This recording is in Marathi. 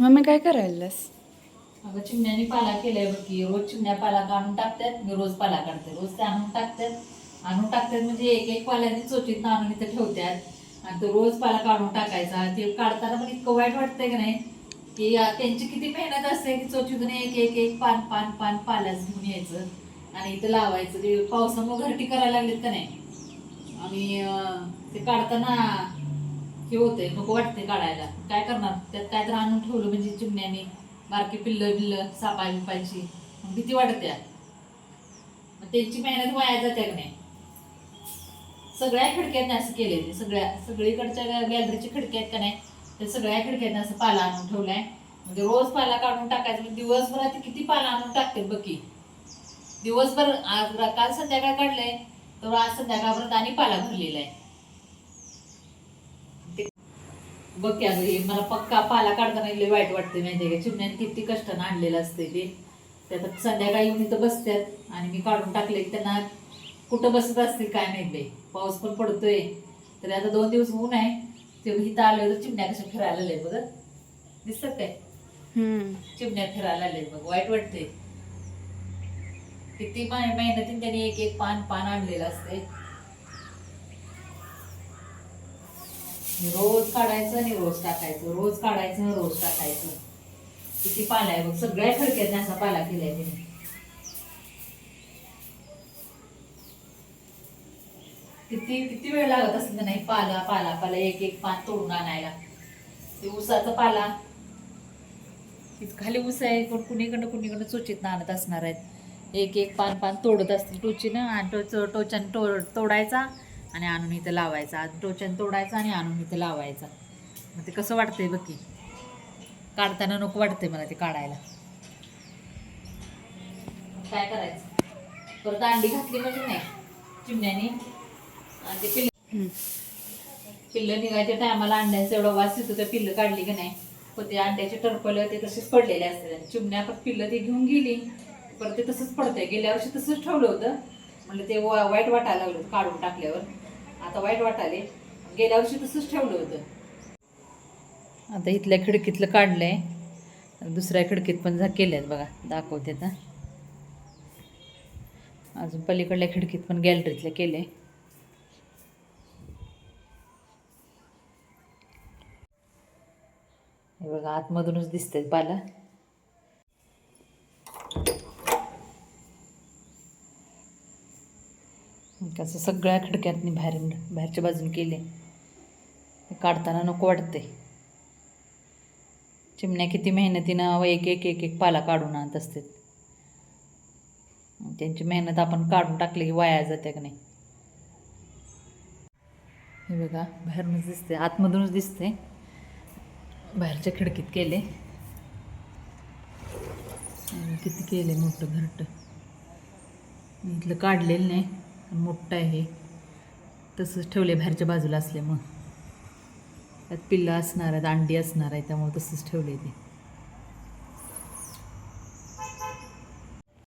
मम्मी काय करायलास? अगं चिमण्याने पाला केलाय बघ की रोज चिमण्या पाला काढून टाकतात? मी रोज पाला काढते रोज ते आणून टाकतात. आणून टाकतात म्हणजे एक एक पाल्याने चोचीत आणून इथं ठेवतात. आणि तो रोज पाला काढून टाकायचा. ते काढताना पण इतकं वाईट वाटतंय की नाही? की त्यांची किती मेहनत असते की चोचीतून एक एक एक पान पान पान पाल्याच घेऊन यायचं. आणि इथं लावायचं. ते पावसामुळे घरटी करायला लागलेत का नाही? आणि ते काढताना हे होते नको वाटते काढायला. काय करणार? त्यात काय तर आणून ठेवलं म्हणजे चिमण्याने. बारकी पिल्लं बिल्लं सापा बिपायची. मग भीती वाटते. मग त्यांची मेहनत वाया जाते का नाही? सगळ्या खिडक्यांनी असं केलंय ते सगळ्या सगळीकडच्या गॅलरीची खिडक्या आहेत का नाही? त्या सगळ्या खिडक्यांनी असं पाला आणून ठेवलाय. म्हणजे रोज पाला काढून टाकायचं. दिवसभरात किती पाला आणून टाकते बकी दिवसभर आज काल संध्याकाळ काढलंय तर आज संध्याकाळपर्यंत आणि पाला भरलेला आहे ते- बघ की अगं हे मला पक्का पाला काढताना लय वाईट वाटते माहितीये का? चिमण्याने किती कष्टानं आणलेलं असते ते. त्यात संध्याकाळी येऊन इथं बसतात आणि मी काढून टाकले त्यांना कुठं बसत असतील काय माहीत बाई? पाऊस पण पडतोय. तरी आता दोन दिवस ऊन आहे. ते इथं आले तर चिमण्या कशा फिरायला आले बघ दिसतात काय? चिमण्या फिरायला आले बघ वाईट वाटते किती मेहनतीने त्यांनी एक एक पान पान आणलेलं असते रोज काढायचं आणि रोज टाकायचं रोज काढायचं आणि रोज टाकायचं. किती पाला आहे बघ सगळ्या खडक्यात असा पाला केलाय त्याने किती किती वेळ लागत असेल नाही पाला पाला पाला एक एक पान तोडून आणायला. ते उसाचा पाला. खाली ऊस आहे कोण कुणीकडं कुणीकडं चोचीत आणत असणार आहेत. एक एक पान पान तोडत असतील टोचीनं आणि टोच टोच्यानं तो तोडायचा. आणि आणून इथं लावायचा. टोच्यानं तोडायचा आणि आणून इथं लावायचा. मग ते कसं वाटतंय बघ की. काढताना नको वाटतंय मला ते काढायला. काय करायचं? परत अंडी घातली म्हणजे नाही. चिमण्याने. ते पिल्ल निघायच्या टायमाला अंड्याचा एवढा वास येतो त्या पिल्लं काढली की नाही? पण ते अंड्याचे टरपलं ते तसेच पडलेले असतात. चिमण्या पण पिल्लं ते घेऊन गेली. परत ते तसंच पडतंय. गेल्या वर्षी तसंच ठेवलं होतं. म्हणलं ते वाईट वाटायला लागलं होतं काढून टाकल्यावर. आता वाईट वाटाले. गेल्या वर्षी तसंच ठेवलं होतं. आता इथल्या खिडकीतलं काढलंय. दुसऱ्या खिडकीत पण जा केल्यात बघा दाखवते आता. अजून पलीकडल्या खिडकीत पण गॅलरीतलं केले हे बघा आतमधूनच दिसतंय पाला. त्याचं सगळ्या खिडक्यातनी बाहेर बाहेरच्या बाजून केले काढताना नको वाटते चिमण्या किती मेहनतीनं व एक एक एक एक पाला काढून आणत असतात. त्यांची मेहनत आपण काढून टाकली की वाया जाते का नाही? हे बघा बाहेरूनच दिसते आतमधूनच दिसते बाहेरच्या खिडकीत केले किती केले मोठं घरटं. इथलं काढलेलं नाही. मोठं आहे. तसंच ठेवले बाहेरच्या बाजूला असल्यामुळं. त्यात पिल्लं असणार आहेत अंडी असणार आहे त्यामुळे तसंच ठेवले ते.